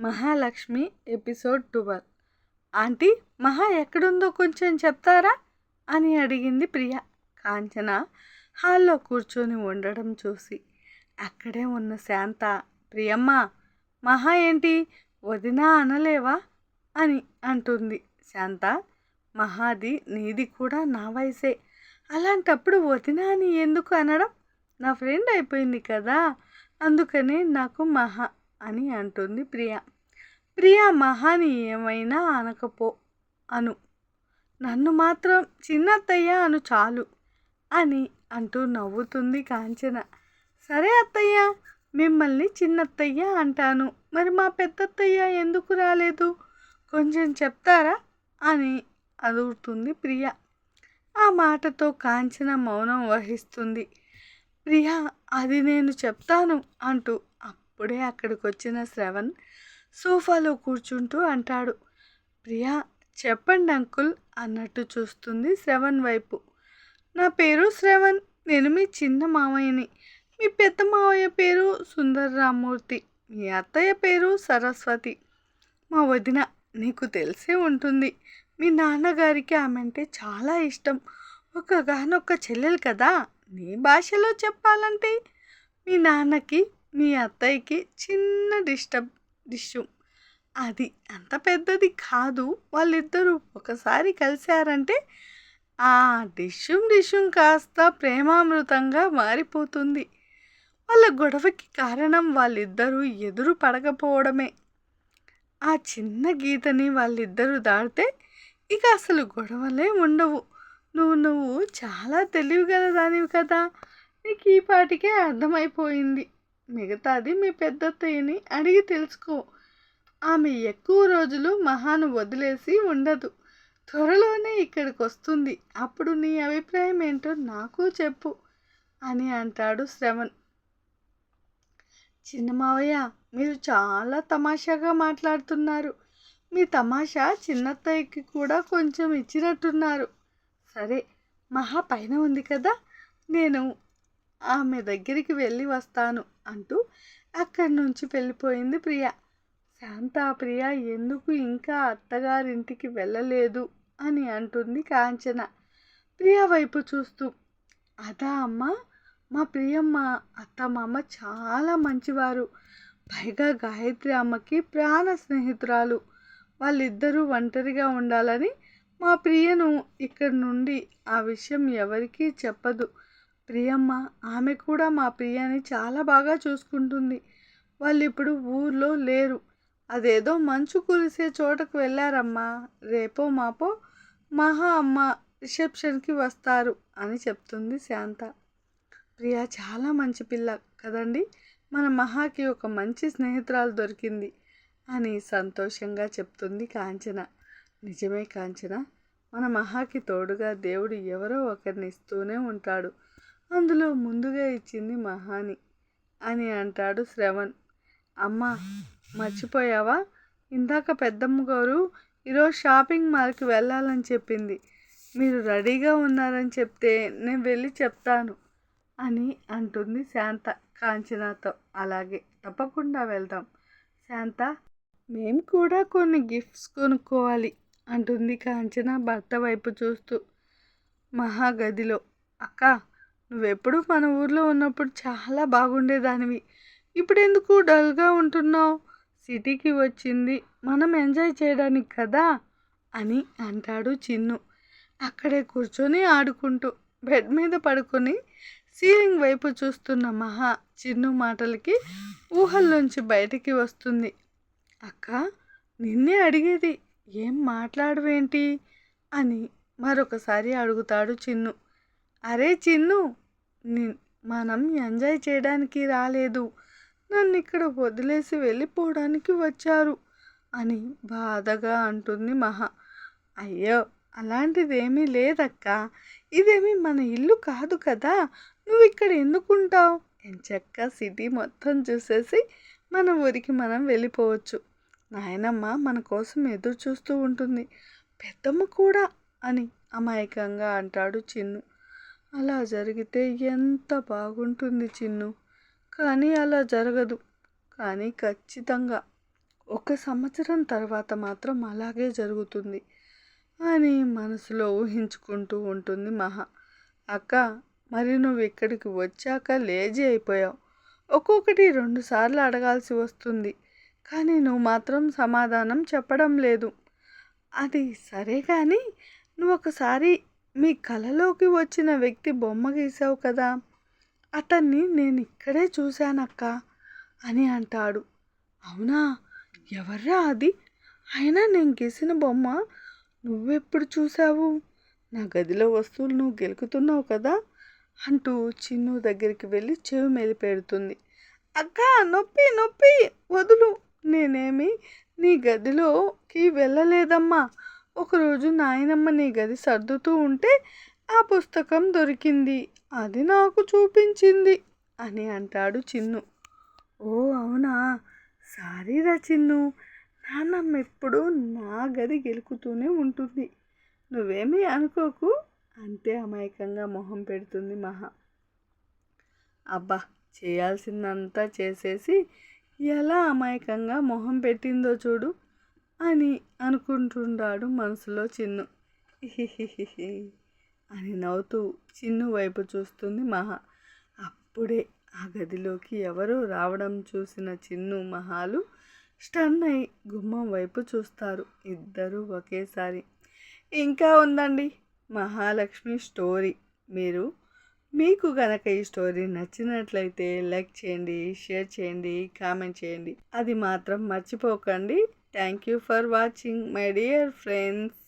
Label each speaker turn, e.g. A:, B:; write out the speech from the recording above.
A: Mahalakshmi episode twelve. Aunty మహా ఎక్కడుందో కొంచెం చెప్తారా? అని అడిగింది ప్రియ. కాంచన హాల్లో కూర్చొని ఉండడం చూసి అక్కడే ఉన్న శాంత ప్రియమ్మ మహా ఏంటి? వదినా అనలేవా? అని అంటుంది శాంత. మహాది నీది కూడా నా వయసే. అలాంటప్పుడు వదినా అని ఎందుకు అనడం? నా ఫ్రెండ్ అయిపోయింది కదా అందుకనే నాకు మహా అని అంటుంది ప్రియ. ప్రియ మహాని ఏమైనా అనకపో అను. నన్ను మాత్రం చిన్నత్తయ్య అను చాలు అని అంటూ నవ్వుతుంది కాంచన. సరే అత్తయ్య మిమ్మల్ని చిన్నత్తయ్య అంటాను. మరి మా పెద్దత్తయ్య ఎందుకు రాలేదు? కొంచెం చెప్తారా? అని అదుగుతుంది ప్రియ. ఆ మాటతో కాంచన మౌనం వహిస్తుంది. ప్రియా అది నేను చెప్తాను అంటూ అప్పుడే అక్కడికి వచ్చిన శ్రవణ్ సోఫాలో కూర్చుంటూ అంటాడు. ప్రియా చెప్పండి అంకుల్ అన్నట్టు చూస్తుంది శ్రవణ్ వైపు. నా పేరు శ్రవణ్. నేను మీ చిన్న మామయ్యని. మీ పెద్ద మావయ్య పేరు సుందర్ రామ్మూర్తి మీ అత్తయ్య పేరు సరస్వతి. మా వదిన నీకు తెలిసే ఉంటుంది. మీ నాన్నగారికి ఆమె అంటే చాలా ఇష్టం. ఒకగానొక్క చెల్లెలు కదా. నీ భాషలో చెప్పాలంటే మీ నాన్నకి మీ అత్తయ్యకి చిన్న డిస్టర్బ్ డిష్యూ. అది అంత పెద్దది కాదు. వాళ్ళిద్దరూ ఒకసారి కలిశారంటే ఆ డిష్యూమ్ డిష్యూమ్ కాస్త ప్రేమామృతంగా మారిపోతుంది. వాళ్ళ గొడవకి కారణం వాళ్ళిద్దరూ ఎదురు పడకపోవడమే. ఆ చిన్న గీతని వాళ్ళిద్దరూ దాటితే ఇక అసలు గొడవలే ఉండవు. నువ్వు నువ్వు చాలా తెలివి కదా దానివి కదా! నీకు ఈ పాటికే అర్థమైపోయింది. మిగతాది మీ పెద్దత్తయ్యని అడిగి తెలుసుకో. ఆమె ఎక్కువ రోజులు మహాను వదిలేసి ఉండదు. త్వరలోనే ఇక్కడికి వస్తుంది అప్పుడు నీ అభిప్రాయం ఏంటో నాకు చెప్పు అని అంటాడు శ్రవణ్. చిన్న మావయ్య మీరు చాలా తమాషాగా మాట్లాడుతున్నారు. మీ తమాషా చిన్నత్తయ్యకి కూడా కొంచెం ఇచ్చినట్టున్నారు. సరే మహా పైన ఉంది కదా. నేను ఆమె దగ్గరికి వెళ్ళి వస్తాను అంటూ అక్కడి నుంచి వెళ్ళిపోయింది ప్రియ. శాంత ప్రియ ఎందుకు ఇంకా అత్తగారింటికి వెళ్ళలేదు అని అంటుంది కాంచన. ప్రియ వైపు చూస్తూ అదా అమ్మ మా ప్రియమ్మ అత్త మామ చాలా మంచివారు. పైగా గాయత్రి అమ్మకి ప్రాణ స్నేహితురాలు. వాళ్ళిద్దరూ ఒంటరిగా ఉండాలని మా ప్రియను ఇక్కడి నుండి ఆ విషయం ఎవరికీ చెప్పదు. ప్రియమ్మ ఆమె కూడా మా ప్రియాని చాలా బాగా చూసుకుంటుంది. వాళ్ళు ఇప్పుడు ఊర్లో లేరు. అదేదో మంచు కురిసే చోటకు వెళ్ళారమ్మా. రేపో మాపో మహా అమ్మ రిసెప్షన్కి వస్తారు అని చెప్తుంది శాంత. ప్రియా చాలా మంచి పిల్ల కదండి? మన మహాకి ఒక మంచి స్నేహితురాలు దొరికింది అని సంతోషంగా చెప్తుంది కాంచన. నిజమే కాంచన. మన మహాకి తోడుగా దేవుడు ఎవరో ఒకరిని ఇస్తూనే ఉంటాడు. అందులో ముందుగా ఇచ్చింది మహాని. అని అంటాడు శ్రవణ్. అమ్మ మర్చిపోయావా? ఇందాక పెద్దమ్మ గారు ఈరోజు షాపింగ్ మాల్కి వెళ్ళాలని చెప్పింది. మీరు రెడీగా ఉన్నారని చెప్తే నేను వెళ్ళి చెప్తాను అని అంటుంది శాంత కాంచనాతో. అలాగే తప్పకుండా వెళ్దాం. శాంత మేము కూడా కొన్ని గిఫ్ట్స్ కొనుక్కోవాలి అంటుంది కాంచన భర్త వైపు చూస్తూ మహాగదిలో. అక్క నువ్వెప్పుడు మన ఊర్లో ఉన్నప్పుడు చాలా బాగుండేదానివి. ఇప్పుడు ఎందుకు డల్గా ఉంటున్నావు? సిటీకి వచ్చింది. మనం ఎంజాయ్ చేయడానికి కదా? అని అంటాడు చిన్ను. అక్కడే కూర్చొని ఆడుకుంటూ బెడ్ మీద పడుకొని సీలింగ్ వైపు చూస్తున్న మహా చిన్ను మాటలకి ఊహల్లోంచి బయటికి వస్తుంది. అక్క నిన్నే అడిగేది ఏం మాట్లాడవేంటి? అని మరొకసారి అడుగుతాడు చిన్ను. అరే చిన్ను మనం ఎంజాయ్ చేయడానికి రాలేదు. నన్ను ఇక్కడ వదిలేసి వెళ్ళిపోవడానికి వచ్చారు అని బాధగా అంటుంది మహా. అయ్యో అలాంటిదేమీ లేదక్క. ఇదేమీ మన ఇల్లు కాదు కదా. నువ్వు ఇక్కడ ఎందుకుంటావు? ఎంచక్క సిటీ మొత్తం చూసేసి మన ఊరికి మనం వెళ్ళిపోవచ్చు. నాయనమ్మ మన కోసం ఎదురు చూస్తూ ఉంటుంది. పెద్దమ్మ కూడా అని అమాయకంగా అంటాడు చిన్ను. అలా జరిగితే ఎంత బాగుంటుంది చిన్ను. కానీ అలా జరగదు. కానీ ఖచ్చితంగా ఒక సంవత్సరం తర్వాత మాత్రం అలాగే జరుగుతుంది అని మనసులో ఊహించుకుంటూ ఉంటుంది మహా. అక్క మరి నువ్వు ఇక్కడికి వచ్చాక లేజీ అయిపోయావు. ఒక్కొక్కటి రెండుసార్లు అడగాల్సి వస్తుంది. కానీ నువ్వు మాత్రం సమాధానం చెప్పడం లేదు. అది సరే కానీ నువ్వు ఒకసారి మీ కలలోకి వచ్చిన వ్యక్తి బొమ్మ గీసావు కదా అతన్ని నేను ఇక్కడే చూశానక్క అని అంటాడు. అవునా? ఎవర్రా అది? అయినా నేను గీసిన బొమ్మ నువ్వెప్పుడు చూసావు నా గదిలో వస్తువులు నువ్వు గెలుకుతున్నావు కదా అంటూ చిన్ను దగ్గరికి వెళ్ళి చెవి మెలిపెడుతుంది అక్క నొప్పి నొప్పి! వదులు! నేనేమి నీ గదిలోకి వెళ్ళలేదమ్మా. ఒకరోజు నాయనమ్మ నీ గది సర్దుతూ ఉంటే ఆ పుస్తకం దొరికింది. అది నాకు చూపించింది అని అంటాడు చిన్ను. ఓ అవునా? సారీరా చిన్ను. నాన్నమ్మ ఎప్పుడూ నా గది గెలుకుతూనే ఉంటుంది. నువ్వేమీ అనుకోకు అంతే అమాయకంగా మొహం పెడుతుంది మహా. అబ్బా చేయాల్సిందంతా చేసేసి ఎలా అమాయకంగా మొహం పెట్టిందో చూడు. అని అనుకుంటున్నాడు మనసులో చిన్ను. అని నవ్వుతూ చిన్ను వైపు చూస్తుంది మహా. అప్పుడే ఆ గదిలోకి ఎవరో రావడం చూసిన చిన్ను మహాలు స్టన్ అయి గుమ్మం వైపు చూస్తారు. ఇద్దరూ ఒకేసారి. ఇంకా ఉందండి మహాలక్ష్మి స్టోరీ. మీరు మీకు గనక ఈ స్టోరీ నచ్చినట్లయితే లైక్ చేయండి షేర్ చేయండి కామెంట్ చేయండి. అది మాత్రం మర్చిపోకండి. Thank you for watching my dear friends.